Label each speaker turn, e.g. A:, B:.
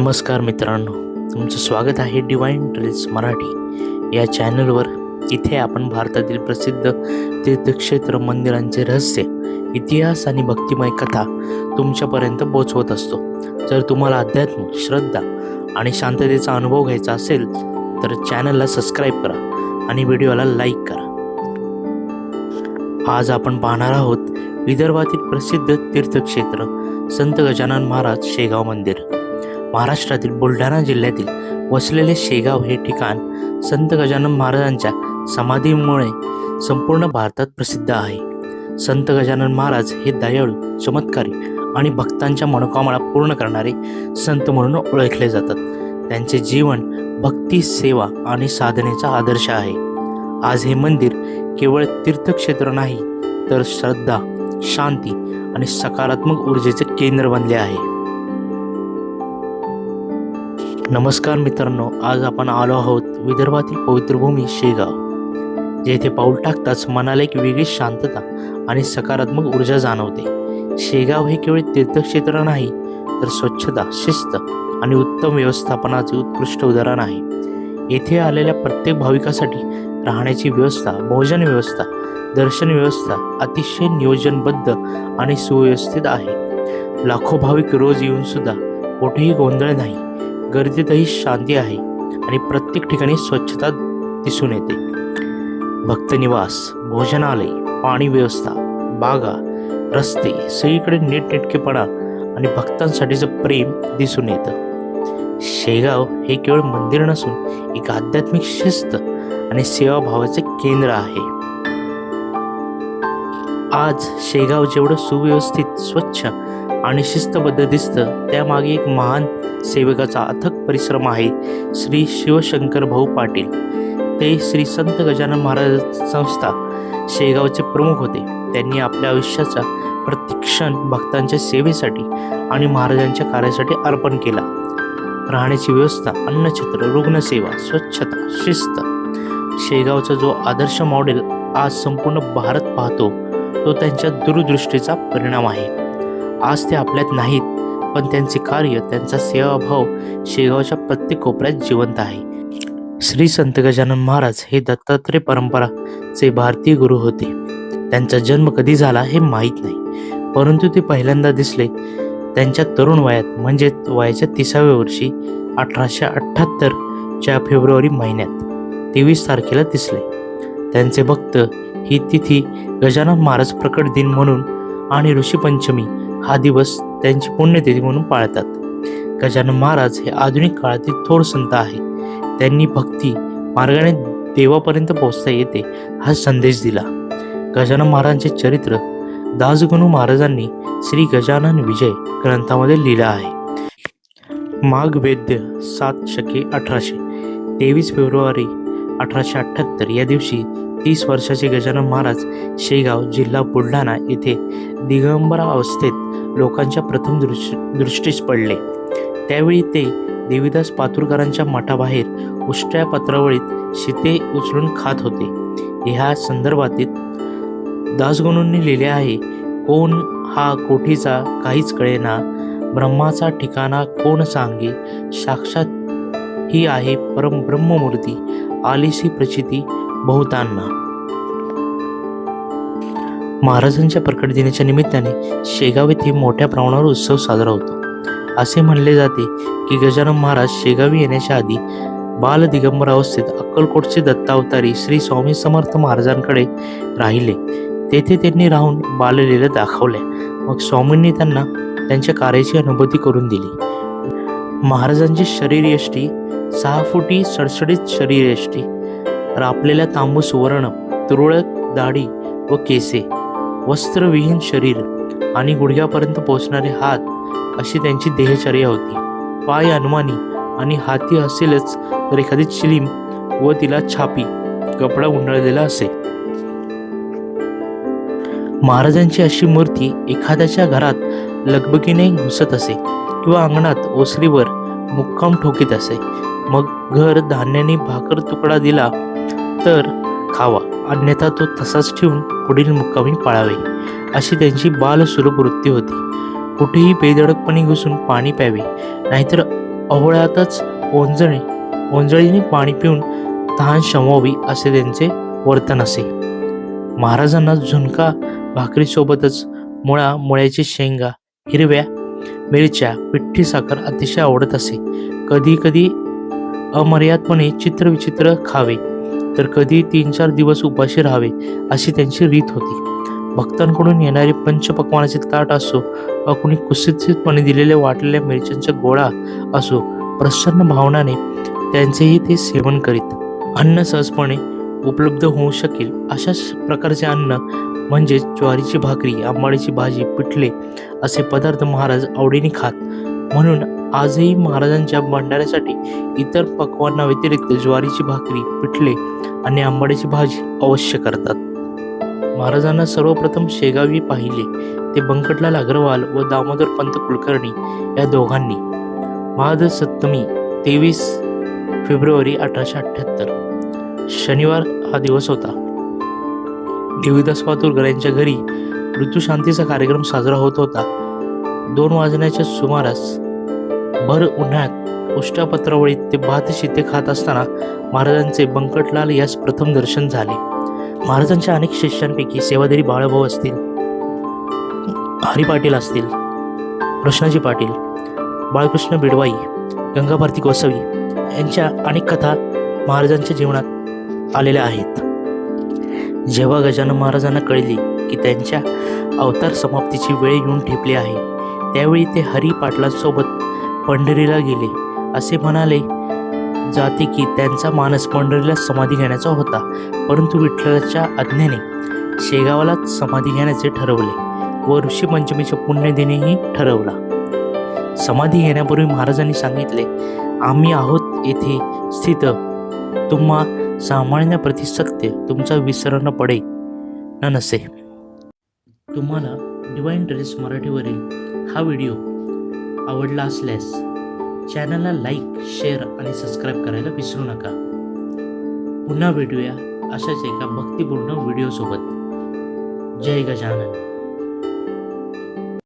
A: नमस्कार मित्रांनो तुमचं स्वागत आहे डिवाईन ड्रेस मराठी. या चॅनलवर इथे आपण भारतातील प्रसिद्ध तीर्थक्षेत्र मंदिरांचे रहस्य इतिहास आणि भक्तिमय कथा तुमच्यापर्यंत पोचवत असतो. जर तुम्हाला अध्यात्म श्रद्धा आणि शांततेचा अनुभव घ्यायचा असेल तर चॅनलला सबस्क्राईब करा आणि व्हिडिओला लाईक करा. आज आपण पाहणार आहोत विदर्भातील प्रसिद्ध तीर्थक्षेत्र संत गजानन महाराज शेगाव मंदिर. महाराष्ट्रातील बुलढाणा जिल्ह्यातील वसलेले शेगाव हे ठिकाण संत गजानन महाराजांच्या समाधीमुळे संपूर्ण भारतात प्रसिद्ध आहे. संत गजानन महाराज हे दयाळू चमत्कारी आणि भक्तांच्या मनोकामना पूर्ण करणारे संत म्हणून ओळखले जातात. त्यांचे जीवन भक्ती सेवा आणि साधनेचा आदर्श आहे. आज हे मंदिर केवळ तीर्थक्षेत्र नाही तर श्रद्धा शांती आणि सकारात्मक ऊर्जेचे केंद्र बनले आहे. नमस्कार मित्रांनो आज आपण आलो आहोत विदर्भातील पवित्रभूमी शेगाव. जेथे पाऊल टाकताच मनाला एक वेगळी शांतता आणि सकारात्मक ऊर्जा जाणवते. शेगाव हे केवळ तीर्थक्षेत्र नाही तर स्वच्छता शिस्त आणि उत्तम व्यवस्थापनाचे उत्कृष्ट उदाहरण आहे. येथे आलेल्या प्रत्येक भाविकासाठी राहण्याची व्यवस्था भोजन व्यवस्था दर्शन व्यवस्था अतिशय नियोजनबद्ध आणि सुव्यवस्थित आहे. लाखो भाविक रोज येऊन सुद्धा कुठेही गोंधळ नाही. गर्दीतही शांती आहे आणि प्रत्येक ठिकाणी स्वच्छता दिसून येते. भक्तनिवास भोजनालय पाणी व्यवस्था बागा रस्ते सगळीकडे नीटनेटकेपणा आणि भक्तांसाठीचं प्रेम दिसून येतं. शेगाव हे केवळ मंदिर नसून एक आध्यात्मिक शिस्त आणि सेवाभावाचे केंद्र आहे. आज शेगाव जेवढं सुव्यवस्थित स्वच्छ आणि शिस्तबद्ध दिसतं त्यामागे एक महान सेवकाचा अथक परिश्रम आहे श्री शिवशंकर भाऊ पाटील. ते श्री संत गजानन महाराज संस्था शेगावचे प्रमुख होते. त्यांनी आपल्या आयुष्याचा प्रत्येक क्षण भक्तांच्या सेवेसाठी आणि महाराजांच्या कार्यासाठी अर्पण केला. राहण्याची व्यवस्था अन्नछत्र रुग्णसेवा स्वच्छता शिस्त. शेगावचा जो आदर्श मॉडेल आज संपूर्ण भारत पाहतो तो त्यांच्या दूरदृष्टीचा परिणाम आहे. आज ते आपल्यात नाहीत पण त्यांचे कार्य त्यांचा सेवाभाव शेगावच्या प्रत्येक कोपऱ्यात जिवंत आहे. श्री संत गजानन महाराज हे दत्तात्रय परंपराचे भारतीय गुरु होते. त्यांचा जन्म कधी झाला हे माहीत नाही परंतु ते पहिल्यांदा दिसले त्यांच्या तरुण वयात म्हणजे वयाच्या तिसाव्या वर्षी अठराशे अठ्ठ्याहत्तरच्या फेब्रुवारी महिन्यात. तेवीस तारखेला दिसले. त्यांचे भक्त ही तिथी गजानन महाराज प्रकट दिन म्हणून आणि ऋषीपंचमी हा दिवस त्यांची पुण्यतिथी म्हणून पाळतात. गजानन महाराज हे आधुनिक काळातील थोर संत आहे त्यांनी भक्ती मार्गाने देवापर्यंत पोहोचता येते हा संदेश दिला. गजानन महाराजांचे चरित्र दासगणू महाराजांनी श्री गजानन विजय ग्रंथामध्ये लिहिलं आहे. माघ वैद्य सात शके अठराशे. तेवीस फेब्रुवारी अठराशे अठ्ठ्याहत्तर. या दिवशी तीस वर्षाचे गजानन महाराज शेगाव जिल्हा बुलढाणा येथे दिगंबरा अवस्थेत लोकांच्या प्रथम दृश दृष्टीस पडले. त्यावेळी ते देवीदास पातुरकरांच्या मठाबाहेर उष्ट्या पत्रावळीत शिते उचलून खात होते. ह्या संदर्भातील दासगणूंनी लिहिले आहे कोण हा कोठीचा काहीच कळेना. ब्रह्माचा ठिकाणा कोण सांगे? साक्षात ही आहे परम ब्रह्ममूर्ती. आलीशी प्रचिती बहुतांना. महाराजांच्या प्रकट दिनाच्या निमित्ताने शेगाव येथे मोठ्या प्रमाणावर उत्सव साजरा होतो. असे म्हणले जाते की गजानन महाराज शेगावी येण्याच्या आधी बाल दिगंबर अवस्थेत अक्कलकोटचे दत्तावतारी श्री स्वामी समर्थ महाराजांकडे राहिले. तेथे त्यांनी राहून बाललीला दाखवल्या. मग स्वामींनी त्यांना त्यांच्या कार्याची अनुभूती करून दिली. महाराजांची शरीरयष्टी सहा फुटी सडसडीत शरीरयष्टी रापलेल्या तांबू सुवर्ण तुरळक दाढी व केसे वस्त्रविहीन शरीर आणि गुडघ्यापर्यंत पोहोचणारे हात अशी त्यांची देहचर्या होती. पाय अनुमानी आणि हाती असेलच तर एखादी चिलीम व तिला छापी कपडा गुंडाळलेला असे. महाराजांची अशी मूर्ती एखाद्याच्या घरात लगबगीने घुसत असे किंवा अंगणात ओसरीवर मुक्काम ठोकीत असे. मग घर धान्याने भाकर तुकडा दिला तर खावा. अन्यथा तो तसाच ठेवून पुढील मुक्कामी पाळावे. अशी त्यांची बालसुलभ वृत्ती होती. कुठेही बेधडकपणे घुसून पाणी प्यावे. नाहीतर अहोळ्यातच ओंजळे ओंजळीने पाणी पिऊन तहान शमवावी असे त्यांचे वर्तन असे. महाराजांना झुणका भाकरीसोबतच मुळा मुळ्याची शेंगा हिरव्या मिरच्या पिठ्ठी साखर अतिशय आवडत असे. कधी कधी अमर्यादपणे चित्रविचित्र खावे. तर कधी तीन चार दिवस उपाशी राहावे अशी त्यांची रीत होती. भक्तांकडून येणारे पंचपक्वानाचे ताट असो वा कुणी कुसितपणे दिलेल्या वाटलेल्या मिरच्यांचा गोळा असो प्रसन्न भावनाने त्यांचेही ते सेवन करीत. अन्न सहजपणे उपलब्ध होऊ शकेल अशाच प्रकारचे अन्न म्हणजे ज्वारीची भाकरी आंबाडीची भाजी पिठले असे पदार्थ महाराज आवडीने खात. म्हणून आजही महाराजांच्या भंडाऱ्यासाठी इतर पक्वांना ज्वारीची भाकरी पिठले आणि आंबाड्याची भाजी अवश्य करतात. महाराजांना सर्वप्रथम शेगावी पाहिले ते बंकटलाल अग्रवाल व दामोदर पंत कुलकर्णी या दोघांनी. महाद सप्तमी तेवीस फेब्रुवारी अठराशे अठ्ठ्याहत्तर. शनिवार हा दिवस होता. देवीदास पातुरकर यांच्या घरी ऋतुशांतीचा कार्यक्रम साजरा होत होता. दोन वाजण्याच्या सुमारास भर उन्हाळ्यात उष्टापत्रावळीत ते भात शिते खात असताना महाराजांचे बंकटलाल यास प्रथम दर्शन झाले. महाराजांच्या अनेक शिष्यांपैकी सेवादारी बाळाभाऊ असतील हरी पाटील असतील कृष्णाजी पाटील बाळकृष्ण बिडवाई गंगाभारती गोसावी यांच्या अनेक कथा महाराजांच्या जीवनात आलेल्या आहेत. जेव्हा गजानन महाराजांना कळली की त्यांच्या अवतार समाप्तीची वेळ येऊन ठेपली आहे त्यावेळी ते हरी पाटलांसोबत पंढरीला गेले. असे म्हणाले जाते की त्यांचा मानस पंढरीला समाधी घेण्याचा होता परंतु विठ्ठलाच्या आज्ञेने शेगावालाच समाधी घेण्याचे ठरवले व ऋषी पंचमीच्या पुण्यदिनेही ठरवला. समाधी घेण्यापूर्वी महाराजांनी सांगितले आम्ही आहोत येथे स्थित. तुम्हा सामान्य सत्य तुमचा विसर न पडे. न नसे. तुम्हाला डिवाईन ड्रेस मराठीवरील हा व्हिडिओ आवडला असल्यास चॅनलला लाईक शेअर आणि सबस्क्राईब करायला विसरू नका. पुन्हा भेटूया अशाच एका भक्तिपूर्ण व्हिडिओसोबत. जय गजानन.